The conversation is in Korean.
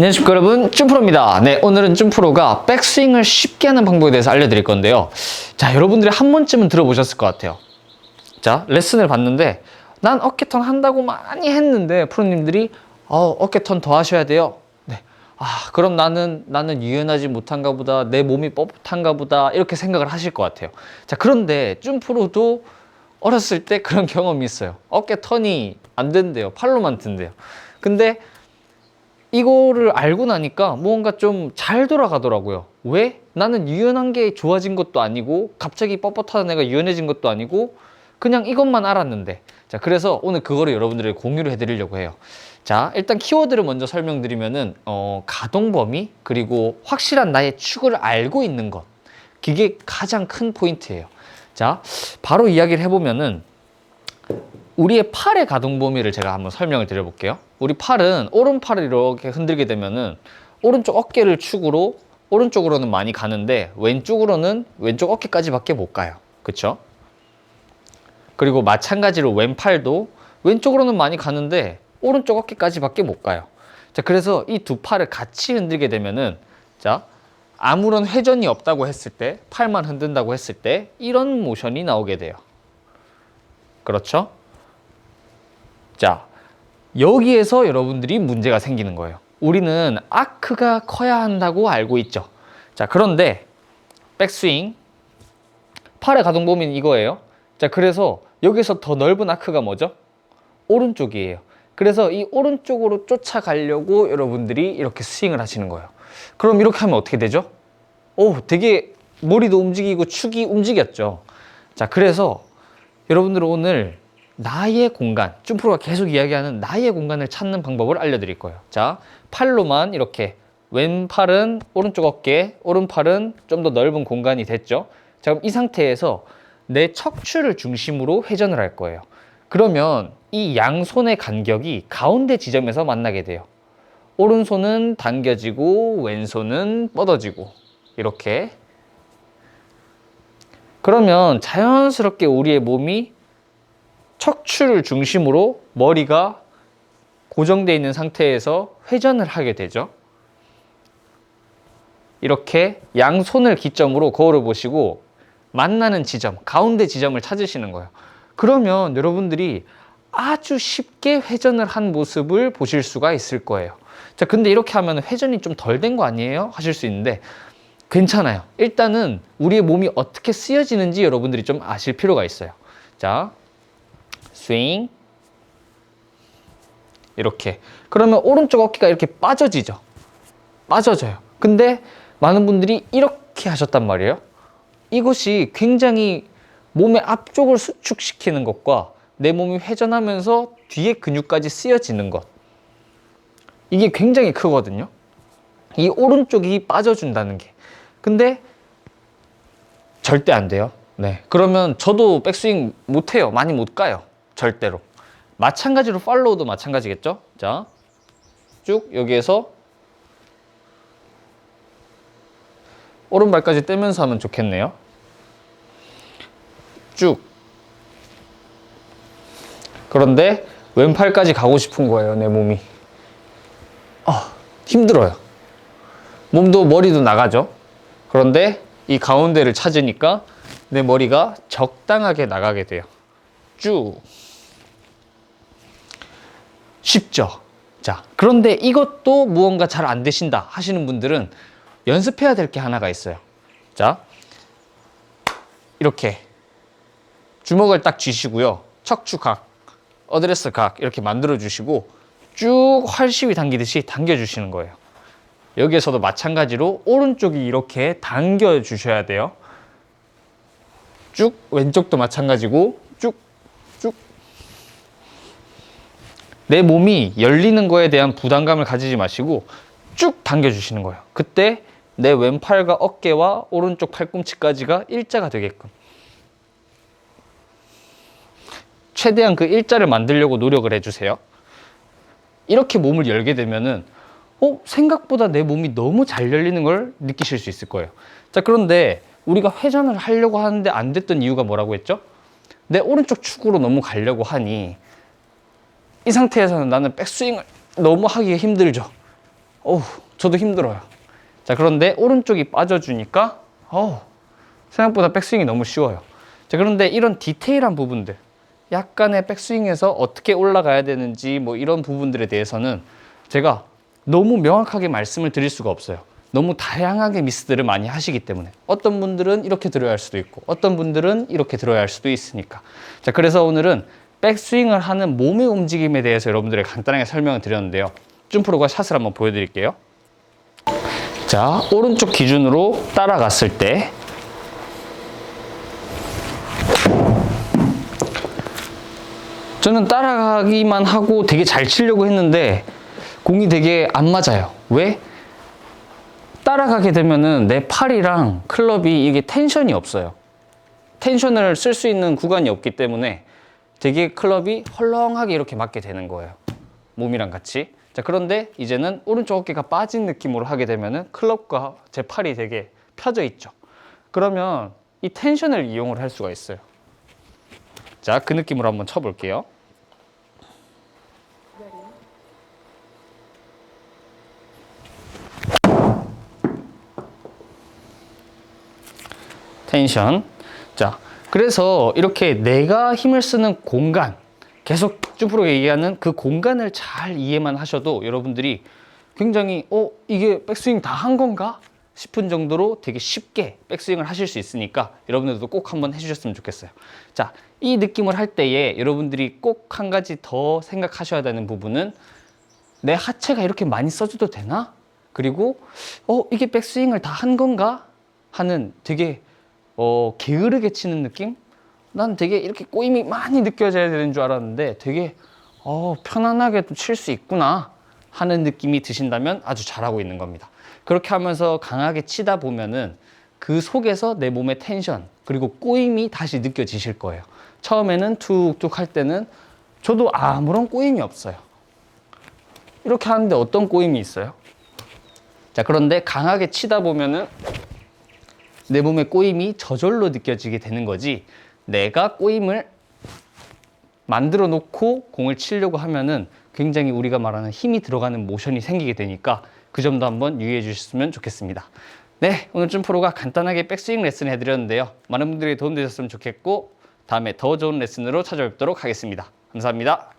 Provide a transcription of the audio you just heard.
안녕하십니까 여러분. 쭌프로입니다. 네 오늘은 쭌프로가 백스윙을 쉽게 하는 방법에 대해서 알려드릴 건데요. 자 여러분들이 한 번쯤은 들어보셨을 것 같아요. 자 레슨을 받는데 난 어깨턴 한다고 많이 했는데 프로님들이 어, 어깨턴 더 하셔야 돼요. 네. 아 그럼 나는 나는 유연하지 못한가 보다 내 몸이 뻣뻣한가 보다 이렇게 생각을 하실 것 같아요. 자 그런데 쭌프로도 어렸을 때 그런 경험이 있어요. 어깨 턴이 안 된대요. 팔로만 든대요. 근데 이거를 알고 나니까 뭔가 좀 잘 돌아가더라고요. 왜? 나는 유연한 게 좋아진 것도 아니고 갑자기 뻣뻣하던 애가 유연해진 것도 아니고 그냥 이것만 알았는데 자 그래서 오늘 그거를 여러분들에게 공유를 해드리려고 해요. 자 일단 키워드를 먼저 설명드리면은 어, 가동 범위 그리고 확실한 나의 축을 알고 있는 것 그게 가장 큰 포인트예요. 자 바로 이야기를 해보면은 우리의 팔의 가동 범위를 제가 한번 설명을 드려볼게요. 우리 팔은 오른팔을 이렇게 흔들게 되면은 오른쪽 어깨를 축으로 오른쪽으로는 많이 가는데 왼쪽으로는 왼쪽 어깨까지밖에 못 가요. 그쵸? 그리고 마찬가지로 왼팔도 왼쪽으로는 많이 가는데 오른쪽 어깨까지밖에 못 가요. 자, 그래서 이 두 팔을 같이 흔들게 되면은 자, 아무런 회전이 없다고 했을 때, 팔만 흔든다고 했을 때 이런 모션이 나오게 돼요. 그렇죠? 자, 여기에서 여러분들이 문제가 생기는 거예요. 우리는 아크가 커야 한다고 알고 있죠. 자, 그런데 백스윙 팔의 가동 범위는 이거예요. 자, 그래서 여기서 더 넓은 아크가 뭐죠? 오른쪽이에요. 그래서 이 오른쪽으로 쫓아가려고 여러분들이 이렇게 스윙을 하시는 거예요. 그럼 이렇게 하면 어떻게 되죠? 오, 되게 머리도 움직이고 축이 움직였죠. 자, 그래서 여러분들은 오늘 나의 공간, 쭌프로가 계속 이야기하는 나의 공간을 찾는 방법을 알려드릴 거예요. 자, 팔로만 이렇게 왼팔은 오른쪽 어깨, 오른팔은 좀 더 넓은 공간이 됐죠. 자, 그럼 이 상태에서 내 척추를 중심으로 회전을 할 거예요. 그러면 이 양손의 간격이 가운데 지점에서 만나게 돼요. 오른손은 당겨지고 왼손은 뻗어지고 이렇게 그러면 자연스럽게 우리의 몸이 척추를 중심으로 머리가 고정되어 있는 상태에서 회전을 하게 되죠. 이렇게 양손을 기점으로 거울을 보시고 만나는 지점, 가운데 지점을 찾으시는 거예요. 그러면 여러분들이 아주 쉽게 회전을 한 모습을 보실 수가 있을 거예요. 자, 근데 이렇게 하면 회전이 좀 덜 된 거 아니에요? 하실 수 있는데 괜찮아요. 일단은 우리의 몸이 어떻게 쓰여지는지 여러분들이 좀 아실 필요가 있어요. 자, 스윙. 이렇게. 그러면 오른쪽 어깨가 이렇게 빠져지죠. 빠져져요. 근데 많은 분들이 이렇게 하셨단 말이에요. 이것이 굉장히 몸의 앞쪽을 수축시키는 것과 내 몸이 회전하면서 뒤에 근육까지 쓰여지는 것. 이게 굉장히 크거든요. 이 오른쪽이 빠져준다는 게. 근데 절대 안 돼요. 네. 그러면 저도 백스윙 못 해요. 많이 못 가요. 절대로. 마찬가지로 팔로우도 마찬가지겠죠? 자, 쭉 여기에서 오른발까지 떼면서 하면 좋겠네요. 쭉. 그런데 왼팔까지 가고 싶은 거예요, 내 몸이. 아, 힘들어요. 몸도 머리도 나가죠. 그런데 이 가운데를 찾으니까 내 머리가 적당하게 나가게 돼요. 쭉. 쉽죠? 자, 그런데 이것도 무언가 잘 안 되신다 하시는 분들은 연습해야 될 게 하나가 있어요. 자, 이렇게 주먹을 딱 쥐시고요. 척추 각, 어드레스 각 이렇게 만들어 주시고 쭉 활시위 당기듯이 당겨 주시는 거예요. 여기에서도 마찬가지로 오른쪽이 이렇게 당겨 주셔야 돼요. 쭉 왼쪽도 마찬가지고 쭉 쭉. 내 몸이 열리는 거에 대한 부담감을 가지지 마시고 쭉 당겨 주시는 거예요. 그때 내 왼팔과 어깨와 오른쪽 팔꿈치까지가 일자가 되게끔 최대한 그 일자를 만들려고 노력을 해주세요. 이렇게 몸을 열게 되면은 어 생각보다 내 몸이 너무 잘 열리는 걸 느끼실 수 있을 거예요. 자 그런데 우리가 회전을 하려고 하는데 안 됐던 이유가 뭐라고 했죠? 내 오른쪽 축으로 너무 가려고 하니 이 상태에서는 나는 백스윙을 너무 하기가 힘들죠. 어우, 저도 힘들어요. 자, 그런데 오른쪽이 빠져주니까, 어우, 생각보다 백스윙이 너무 쉬워요. 자, 그런데 이런 디테일한 부분들, 약간의 백스윙에서 어떻게 올라가야 되는지 뭐 이런 부분들에 대해서는 제가 너무 명확하게 말씀을 드릴 수가 없어요. 너무 다양하게 미스들을 많이 하시기 때문에 어떤 분들은 이렇게 들어야 할 수도 있고 어떤 분들은 이렇게 들어야 할 수도 있으니까 자 그래서 오늘은 백스윙을 하는 몸의 움직임에 대해서 여러분들에게 간단하게 설명을 드렸는데요 줌프로가 샷을 한번 보여드릴게요 자 오른쪽 기준으로 따라갔을 때 저는 따라가기만 하고 되게 잘 치려고 했는데 공이 되게 안 맞아요. 왜? 따라가게 되면은 내 팔이랑 클럽이 이게 텐션이 없어요. 텐션을 쓸 수 있는 구간이 없기 때문에 되게 클럽이 헐렁하게 이렇게 맞게 되는 거예요. 몸이랑 같이. 자, 그런데 이제는 오른쪽 어깨가 빠진 느낌으로 하게 되면은 클럽과 제 팔이 되게 펴져 있죠. 그러면 이 텐션을 이용을 할 수가 있어요. 자, 그 느낌으로 한번 쳐볼게요. 텐션. 자, 그래서 이렇게 내가 힘을 쓰는 공간, 계속 쭈프로 얘기하는 그 공간을 잘 이해만 하셔도 여러분들이 굉장히, 어, 이게 백스윙 다 한 건가? 싶은 정도로 되게 쉽게 백스윙을 하실 수 있으니까 여러분들도 꼭 한번 해주셨으면 좋겠어요. 자, 이 느낌을 할 때에 여러분들이 꼭 한 가지 더 생각하셔야 되는 부분은 내 하체가 이렇게 많이 써줘도 되나? 그리고 어 이게 백스윙을 다 한 건가? 하는 되게 어 게으르게 치는 느낌? 난 되게 이렇게 꼬임이 많이 느껴져야 되는 줄 알았는데 되게 어 편안하게도 칠수 있구나 하는 느낌이 드신다면 아주 잘하고 있는 겁니다. 그렇게 하면서 강하게 치다 보면은 그 속에서 내 몸의 텐션 그리고 꼬임이 다시 느껴지실 거예요. 처음에는 툭툭 할 때는 저도 아무런 꼬임이 없어요. 이렇게 하는데 어떤 꼬임이 있어요? 자, 그런데 강하게 치다 보면은 내 몸의 꼬임이 저절로 느껴지게 되는 거지. 내가 꼬임을 만들어 놓고 공을 치려고 하면은 굉장히 우리가 말하는 힘이 들어가는 모션이 생기게 되니까 그 점도 한번 유의해 주셨으면 좋겠습니다. 네, 오늘 좀 프로가 간단하게 백스윙 레슨 해드렸는데요. 많은 분들이 도움 되셨으면 좋겠고 다음에 더 좋은 레슨으로 찾아뵙도록 하겠습니다. 감사합니다.